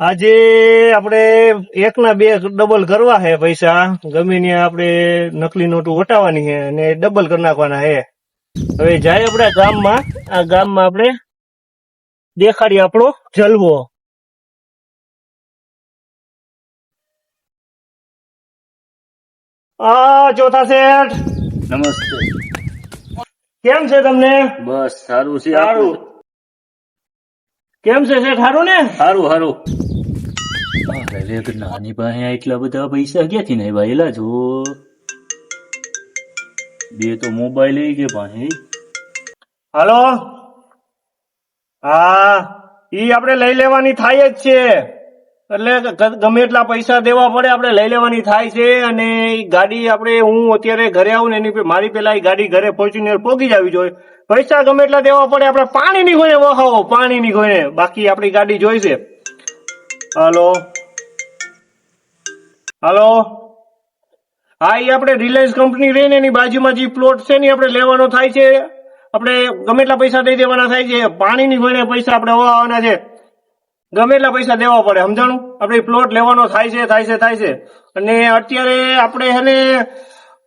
આજે આપણે એક ના બે ડબલ કરવા હે પૈસા. ગમે ત્યાં આપણે નકલી નોટો વટાવવાની હે અને ડબલ કરી નાખવાના હે. હવે જાય આપણે ગામમાં. આ ગામમાં આપણે દેખાડીએ આપણો જલવો. આ ચોથા શેઠ. નમસ્તે. કેમ છે તમને? બસ સારું છે સારું. કેમ છે શેઠ? સારું ને? સારું સારું અરે નાની પાસે એટલા બધા પૈસા ક્યાંથી નહીં ભાઈ જો. બે તો મોબાઈલ એ કે પાસે હાલો? હા, ઈ આપણે લઈ લેવાની થાય જ છે. એટલે ગમે એટલા પૈસા દેવા પડે આપણે લઈ લેવાની થાય છે અને ગાડી આપણે હું અત્યારે ઘરે આવું ને એની મારી પેલા એ ગાડી ઘરે ફોર્ચ્યુનર પોગી જવી જોઈએ પૈસા ગમે એટલા દેવા પડે આપણે પાણી ની કોઈને વહાવો પાણી ની. કોઈને બાકી આપણી ગાડી જોઈશે હાલો? હાલો? હા એ આપણે રિલાયન્સ કંપની રહીને એની બાજુમાં જે પ્લોટ છે ને આપણે લેવાનો થાય છે. આપણે ગમે એટલા પૈસા દઈ દેવાના થાય છે. પાણીની કોઈને પૈસા આપણે વવાવાના છે. ગમે એટલા પૈસા દેવા પડે, સમજાણું? આપણે પ્લોટ લેવાનો થાય છે થાય છે થાય છે. અને અત્યારે આપણે એને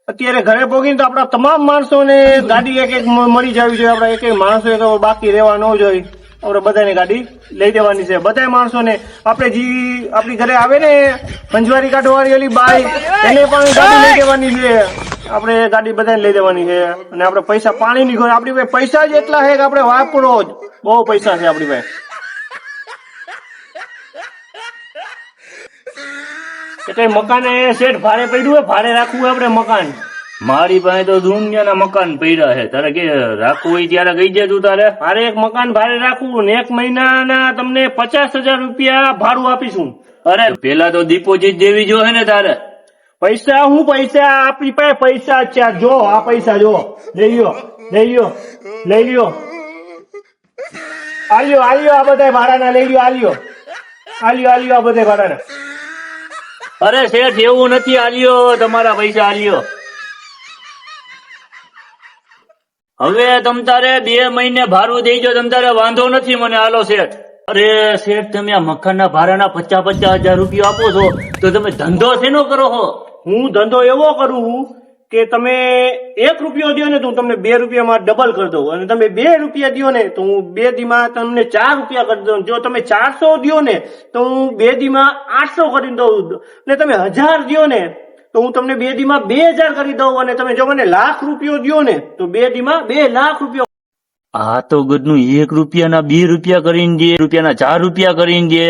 અત્યારે ઘરે પહોંચીને તો આપણા તમામ માણસોને ગાડી એક એક મળી જવી જોઈએ. આપણા એક એક માણસો તો બાકી રહેવા ન જોઈએ. આપણે બધાની ગાડી લઈ દેવાની છે. બધા માણસોને, આપણે જે, આપણી ઘરે આવે ને પંચવારી કાઢવાળી ઓલી બાઈ. એને પણ ગાડી લઈ દેવાની છે. આપણે ગાડી બધાને લઈ દેવાની છે. અને આપણે પૈસા પાણી ની આપણી પાસે પૈસા જ એટલા છે કે આપણે વાપરો જ. બહુ પૈસા છે આપણી પાસે. એટલે મકાન એ શેઠ ભાડે પડ્યું હોય ભાડે રાખવું આપણે મકાન. મારી પાસે તો દુનિયાના મકાન પડ્યા છે. તારે કે રાખવું હોય ત્યારે કહી દે તું તારે. મારે એક મકાન ભાડે રાખવું ને એક મહિનાના તમને પચાસ હજાર રૂપિયા ભાડું આપીશું. અરે પેલા તો ડિપોઝિટ દેવી જો ને તારે. પૈસા હું પૈસા આપી પાસે પૈસા છે. જો આ પૈસા જો. લઈ લ્યો લઈ લ્યો લઈ લ્યો. આલ્યો આલ્યો આ બધા ભાડાના લઈ લ્યો આલ્યો. આલ્યો આલ્યો આ બધા ભાડાના. અરે શેઠ એવું નથી આલ્યો તમારા પૈસા આલ્યો. હવે તમ તારે બે મહિને ભાડું દેજો તમ તારે વાંધો નથી મને આલો શેઠ. અરે શેઠ, તમે આ મકાનના ભાડાના પચાસ પચાસ હજાર રૂપિયા આપો છો, તો તમે ધંધો શેનો કરો છો? હું ધંધો એવો કરું કે તમે એક રૂપિયો દો ને તો હું તમને બે રૂપિયામાં ડબલ કરી દઉં. અને તમે બે રૂપિયા દો ને તો હું બે દીમાં તમને ચાર રૂપિયા કરી દઉં. જો તમે ચારસો દો ને તો હું બે દીમાં આઠસો કરી દઉં. ને તમે હજાર દો ને તો હું તમને બે દીમાં બે હજાર કરી દઉં. અને તમે જો મને લાખ રૂપિયો દો ને તો બે દીમાં બે લાખ રૂપિયો આ તો ગઢનું એક રૂપિયાના બે રૂપિયા કરીને દે રૂપિયાના ચાર રૂપિયા કરીને દે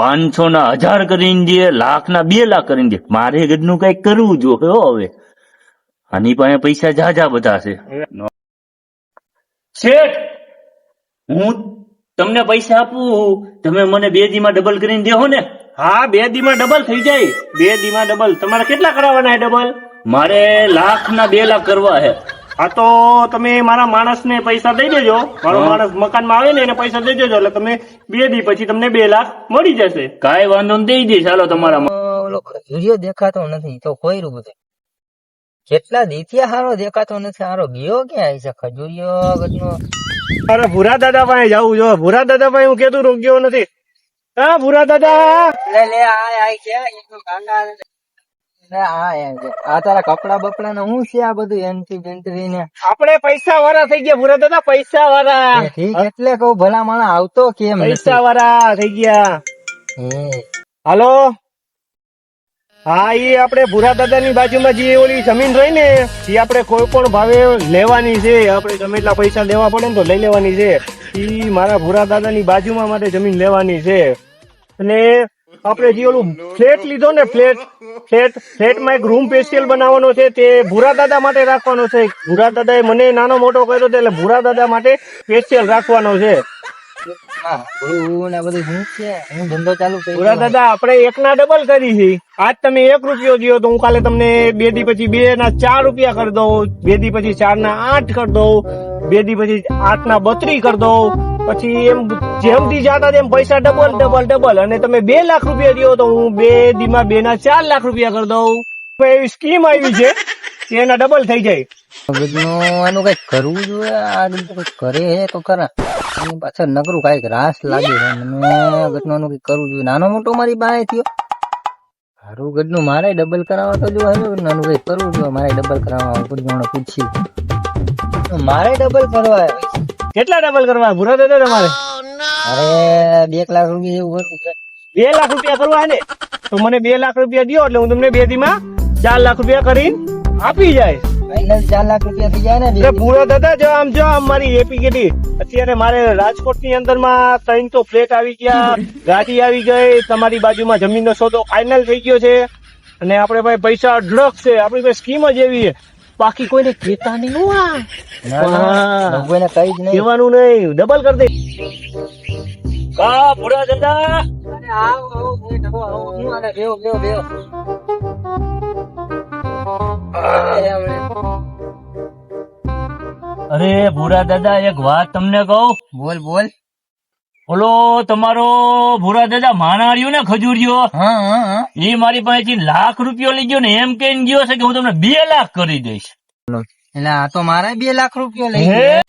પાંચસો ના હજાર કરીને દે લાખ ના બે લાખ કરીને દે. મારે ગઢનું કંઈક કરવું જો હો હવે. આની પાસે પૈસા જાજા બધા છે. શેઠ હું તમને પૈસા આપું તમે મને બે દીમાં ડબલ કરીને દેહો ને. હા બે દીમાં ડબલ થઈ જાય. બે દીમાં ડબલ તમારે કેટલા કરાવવાના છે ડબલ મારે લાખ ના બે લાખ કરવા છે. હા તો તમે મારા માણસને પૈસા દઈ દેજો. મારો માણસ માણસ મકાનમાં આવે ને એને પૈસા દઈ દેજો. એટલે તમે બે દી પછી તમને બે લાખ મળી જશે. કાંઈ વાંધો નહીં દઈ દઈશ. ચાલો તમારા ખજૂરિયો દેખાતો નથી. તો કોયરું બધું. કેટલા દીથિયા હારો દેખાતો નથી હારો ગયો ક્યાં આવી છે? ખજૂરિયો ગજનો. અરે ભૂરા દાદા પાસે જવું જો ભૂરા દાદા પાસે હું કેતું રોક્યો નથી. હા ભૂરા દાદા. લે લે આ આય છે. આ તારા કપડા બપડા ને હું છે આ બધું એન્ટ્રી બેન્ટ્રી ને? આપણે પૈસા વાળા થઈ ગયા ભૂરા દાદા પૈસા વાળા. ઠીક એટલે કહું ભલા માણસ આવતો કેમ પૈસા વાળા થઈ ગયા. હાલો? હા એ આપણે ભૂરા દાદા ની બાજુમાં જે ઓલી જમીન રહી ને એ આપણે કોઈ પણ ભાવે લેવાની છે. આપણે ગમે એટલા પૈસા લેવા પડે ને તો લઈ લેવાની છે. એ મારા ભૂરા દાદા ની બાજુમાં મારે જમીન લેવાની છે. અને આપણે જે ઓલું ફ્લેટ લીધો ને ફ્લેટ ફ્લેટ ફ્લેટમાં એક રૂમ સ્પેશિયલ બનાવવાનો છે તે ભૂરા દાદા માટે રાખવાનો છે. ભૂરા દાદાએ મને નાનો મોટો કર્યો છે એટલે ભૂરા દાદા માટે સ્પેશિયલ રાખવાનો છે. હા. ભૂ ને બધું શું છે? હું ધંધો ચાલુ કરી પૂરા દાદા આપણે એકના ડબલ કરી છે. આજ તમે એક રૂપિયો દો તો હું કાલે તમને બે દી પછી બે ના ચાર રૂપિયા કરી દઉં. બે દી પછી ચાર ના આઠ કરી દઉં. બે દી પછી આઠ ના બત્રી કરી દઉં. પછી એમ જેમ થી જાતા તેમ પૈસા ડબલ ડબલ ડબલ અને તમે બે લાખ રૂપિયા દો તો હું બે દીમાં બે ના ચાર લાખ રૂપિયા કરી દઉં. એવી સ્કીમ આવી છે? એના ડબલ થઈ જાય. એનું કંઈક કરવું જોઈએ. આ બધું કરે હે તો ખરા. પાછળ નકરું કંઈક રાસ લાગે મને ગટનાનું કંઈક કરવું જોઈએ. નાનો મોટો મારી પાસે થયો. સારું ગઢનું મારે ડબલ કરાવવા તો જો હવે નાનું કઈ કરવું જોઈએ. મારે ડબલ કરાવવા પૂછી મારે ડબલ કરવા. કેટલા ડબલ કરવા? ભૂરા દાદા તમારે. અરે બે લાખ રૂપિયા એવું બે લાખ રૂપિયા કરવા ને? તો મને બે લાખ રૂપિયા દો એટલે હું તમને બે દીમાં ચાર લાખ રૂપિયા કરીને આપી જાય. ફાઇનલ ચાર લાખ રૂપિયા થઈ જાય ને પૂરો દાદા જો આમ જો આમ મારી એપી કેટલી અત્યારે મારે રાજકોટની અંદરમાં ત્રણ તો ફ્લેટ આવી ગયા ગાડી આવી ગઈ તમારી બાજુમાં જમીનનો સોદો ફાઇનલ થઈ ગયો છે. અને આપણે ભાઈ પૈસા અઢળક છે. આપણી ભાઈ સ્કીમ જ એવી છે. બાકી કોઈને કહેતા નહીં હો હા. કોઈને કઈ જ નહીં. કહેવાનું નહીં. ડબલ કરી દે. કા દાદા અરે આવો, આવો, કોઈ ઢગો આવો. હું આને બેવ બેવ બેવ અરે ભૂરા દાદા એક વાત તમને કહું? બોલ બોલ. ઓલો તમારો ભૂરા દાદા માનાર્યો ને ખજૂરિયો એ મારી પાસેથી લાખ રૂપિયો લઈ ગયો ને એમ કહીને ગયો છે કે હું તમને બે લાખ કરી દઈશ. એટલે આ તો મારે બે લાખ રૂપિયા લઈ? ગયા.